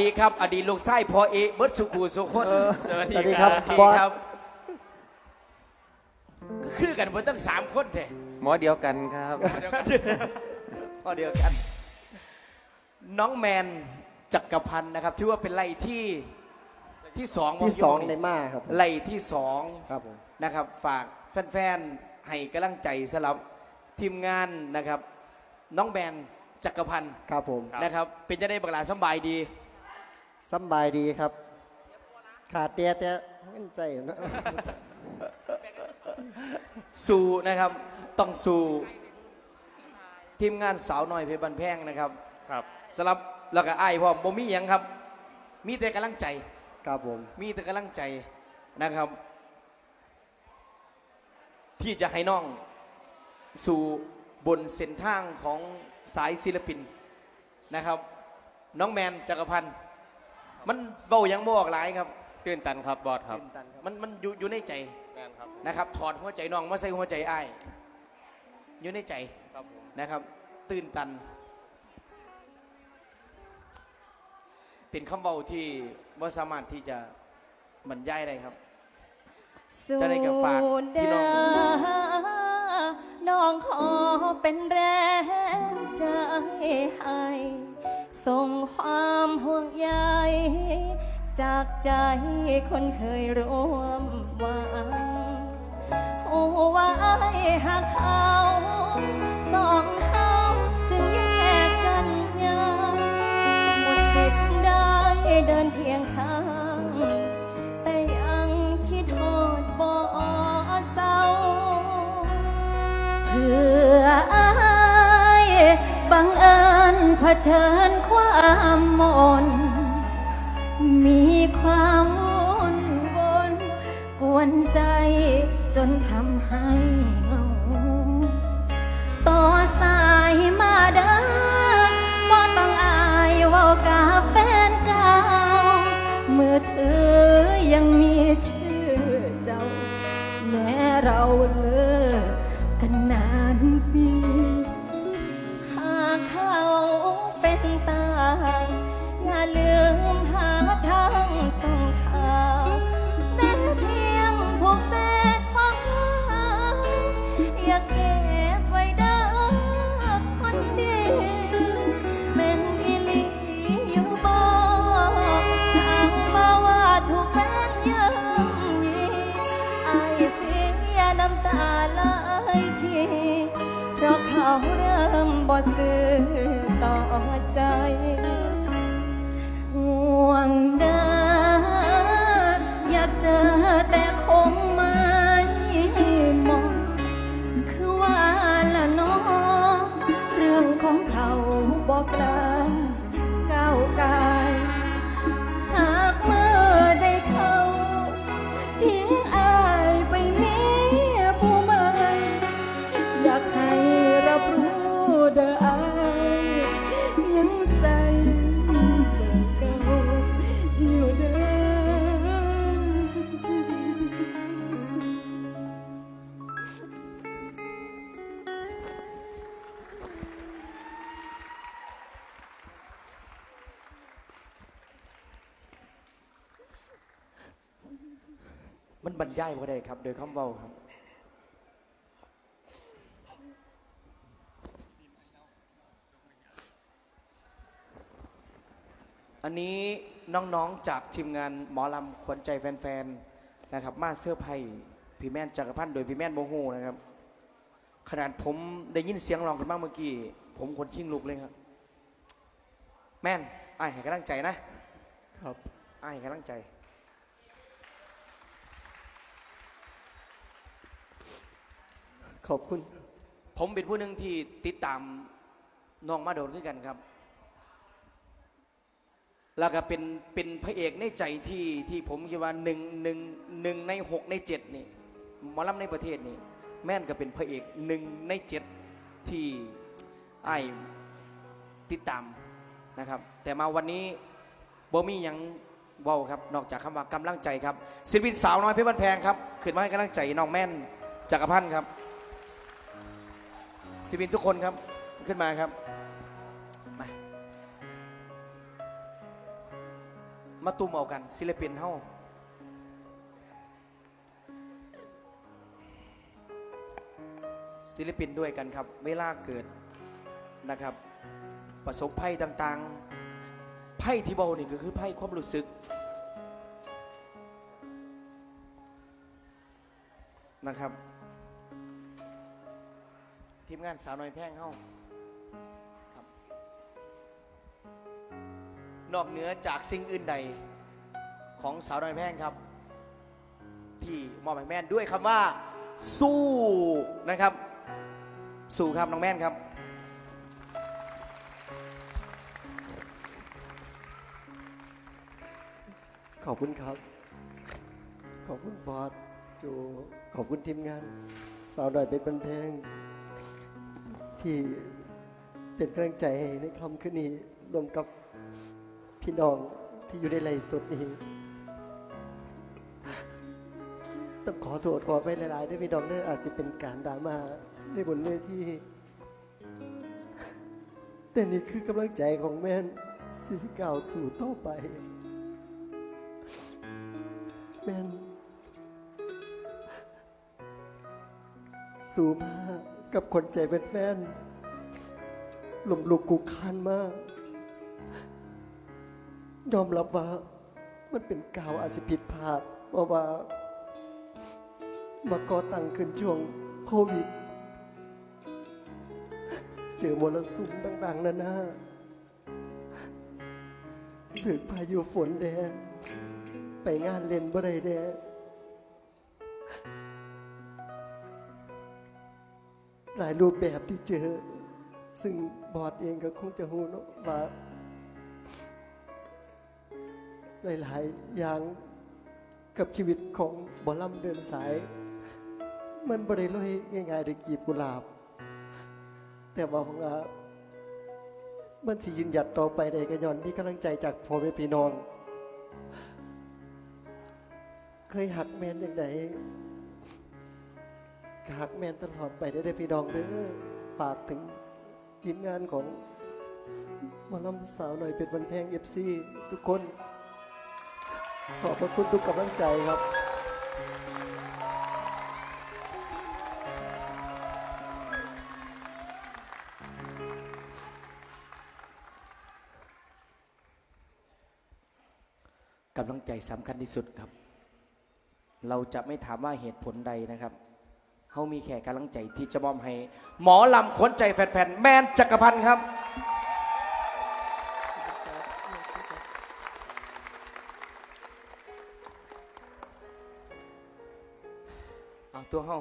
ดีครับ อดีตลูกไส้พอเอกเบิร์ดสุขูสุคนสวัสดีสวัสดีคครัรับบดีบอส ครับ ก็คือกันเบิร์ตั้งสามคนแท้หมอเดียวกันครับเดียวกันพอเดียวกัน น้องแมนจักรพันธ์นะครับ ถือว่าเป็นไล่ที่ที่สองที่ขสองโยในมาครับผมไล่ที่สอง ครับผม นะครับฝากแฟนๆ ให้กำลังใจสำหรับทีมงานนะครับ น้องแมนจักรพันธ์ครับผม นะครับ เป็นจะได้บักหลาสำบายดี สำบายดีครับ ขาดเตียแต่ไม่ใจนะสู่นะครับต้องสู่ทีมงานสาวน้อยเพชรบันแพงนะครับครับสำหรับแล้วก็ไอ้ายพร้อมบ่มีหยังครับ มีแต่กำลังใจ ครับผม มีแต่กำลังใจนะครับ ที่จะให้น้องสู่บนเส้นทางของสายศิลปินนะครับ น้องแมนจักรพันธ์ มันเบาหยังบ่ออกหลายครับ ตื่นตันครับบอสครับตื่นตันครับมันมันอยู่อยู่ในใจแม่นครับนะครับ ถอดหัวใจน้องมาใส่หัวใจไอ้ายอยู่ในใจครับผมนะครับ ตื่นตัน เป็นคำเบาที่ว่าสามารถที่จะบรรยายได้ครับ จะได้กับฝากพี่น้อง น้องขอเป็นแรงใจให้ ส่งความห่วงใยจากใจคนเคยร่วมหวังโหัวาไอ้หักเขาสองเฮาจึงแยกกันยังหมดสิทธิ์ได้เดินเพียงข้างแต่ยังคิดโทษบ่เศร้าเพื่ออายบังเอิญ เผชิญความมน มีความวุ่นวนกวนใจจนทำให้เงา ต่อสายมาเด้อบ่ต้องอายว่ากับแฟนเก่ามือถือยังมีชื่อเจ้า แม้เรา เริ่มบ่ซื้อต่อใจห่วงเดินอยากเจอแต่คงไม่มอง คือว่าละน้อง เรื่องของเขาบอกกลา บรรยายบ่ได้ครับ โดยคำเบาครับ อันนี้น้องๆจากทีมงานหมอลำขวัญใจแฟนๆนะครับ มาเสื้อร์ไผ่พี่แม่นจักรพันธ์โดยพี่แม่นโมโหนะครับ ขนาดผมได้ยินเสียงร้องกันมากเมื่อกี้ ผมคนชิงลุกเลยครับ แม่นไอ้ายให้กำลังใจนะครับ ไอ้ายให้กำลังใจ ขอบคุณ ผมเป็นผู้หนึ่งที่ติดตามน้องมาโดนด้วยกันครับ แล้วก็เป็นเป็นพระเอกในใจที่ที่ผมคิดว่าหนึ่งหนึ่งหนึ่งในหกในเจ็ดนี่หมอลำในประเทศนี่แม่นก็เป็นพระเอกหนึ่งในเจ็ดที่ไอ้ติดตามนะครับ แต่มาวันนี้บ่มีหยังเว้าครับ นอกจากคำว่ากำลังใจครับศิลปินสาวน้อยเพชรบ้านแพงครับขึ้นมาให้กำลังใจน้องแม่นจักรพันธ์ครับ ศิลปินทุกคนครับขึ้นมาครับ มามาตุ่มเอากันศิลปินเฮาศิลปินด้วยกันครับ เวลาเกิดนะครับ ประสบภัยต่างๆ ไพ่ที่เบานี่ก็คือไพ่ความรู้สึกนะครับ มงานสาวน้อยแพงเฮาครับ นอกเหนือจากสิ่งอื่นใดของสาวน้อยแพงครับ ที่มอบให้แม่นด้วยคำว่า สู้นะครับ สู้ครับน้องแม่นครับขอบคุณครับ ขอบคุณบอสโจขอบคุณทีมงาน สาวดอยเป็นบันเพลง ที่เป็นกำลังใจให้ในคำขึ้นนี้รวมกับพี่น้องที่อยู่ในไลฟ์สดนี้ต้องขอโทษขอไปหลายๆด้วยพี่น้องเด้ออาจจะเป็นการดราม่าในบนเวทีแต่นี่คือกำลังใจของแม่ที่สิก้าวสู่ต่อไป แม่น สู้มาก กับคนใจเป็นแฟนหลุมลุกกุกคันมาก ยอมรับว่า มันเป็นกาวอาสิผิดพลาดเพราะว่า มาก่อตั้งขึ้นช่วงโควิด เจอมรสุมต่างๆนานาถึกพายุฝนแดงไปงานเล่นบ่ได้แน่ หลายรูปแบบที่เจอ ซึ่งบอดเองก็คงจะหูเนาะว่าหลายๆอย่างกับชีวิตของบอลลัมเดินสาย มันบริลอยง่ายๆด้วยกีบกุหลาบ แต่ว่าผมว่ามันสิยืนหยัดต่อไปได้ก็ย้อนมีกำลังใจจากพ่อแม่พี่น้อง เคยหักแมนอย่างไหั กแมนตลอดไปได้อเด้พี่น้องเด้อฝากถึงทีมงานของหมอลำสาวหน่อยเป็นวันแพงเอฟซีทุกคน ขอบพระคุณทุกกำลังใจครับกำลังใจสำคัญที่สุดครับ เราจะไม่ถามว่าเหตุผลใดนะครับ เขามีแขกกำลังใจที่จะมอบให้ หมอลำขนใจแฟนๆ แมนจักรพันธ์ครับ เอาตัวเฮา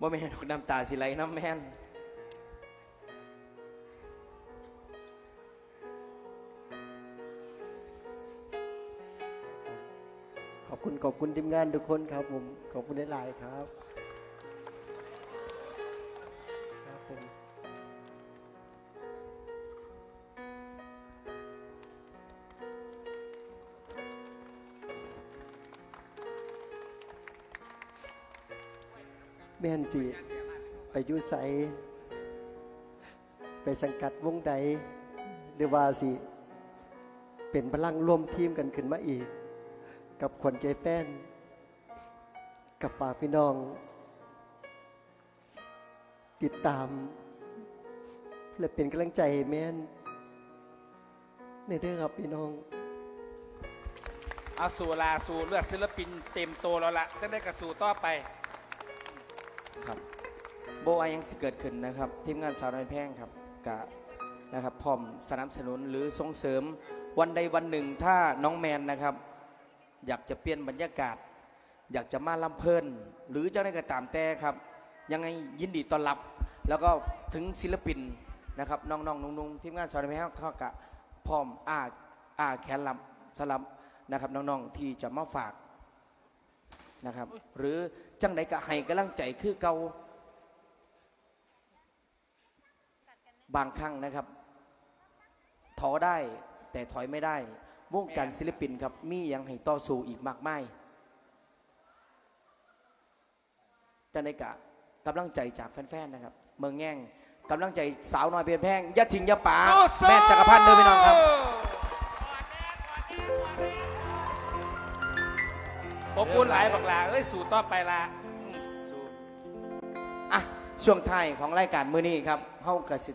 บ่แม่นดอกน้ำตาสิไหลน้ำแม่น ขอบคุณขอบคุณทีมงานทุกคนครับผมขอบคุณหลายๆครับครับผมแม่นสิไปยุใสไปสังกัดวงใดหรือว่าสิ เป็นพลังร่วมทีมกันขึ้นมาอีก กับคนใจแป้นกับฝากพี่น้อง ติดตาม และเป็นกำลังใจให้แม่นในเด้อครับพี่น้อง เอาสู่ลาสู่เลือดศิลปินเต็มตัวแล้วละจะได้กระสู่ต่อไป ครับโบอายังสิเกิดขึ้นนะครับทีมงานสาวน้อยแพงครับกะนะครับพร้อมสนับสนุนหรือส่งเสริมวันใดวันหนึ่งถ้าน้องแมนนะครับ อยากจะเปลี่ยนบรรยากาศ อยากจะมาลำเพลิน หรือเจ้าหน้าก็ตามแต่ครับ ยังไงยินดีต้อนรับ แล้วก็ถึงศิลปินนะครับน้องๆนุ่งๆทีมงานสาวน้อยแพงเขากะพร้อมอาอาแขนลำสลับนะครับน้องๆที่จะมาฝากนะครับ หรือจังใดก็ให้กำลังใจคือเกาบางครั้งนะครับ ถอได้แต่ถอยไม่ได้ วงการศิลปินครับมียังให้ต่อสู้อีกมากมายจะในกะกำลังใจจากแฟนๆนะครับ เมืองแง่งกำลังใจสาวน้อยเพียงแพงยัดทิ้งยาป่าแม่จักรพันธ์เดินไปน้องครับผมพูดหลายบักลาเอ้ยสู่ต่อไปละอะช่วงไทยของรายการมื้อนี้ครับเฮากระสิ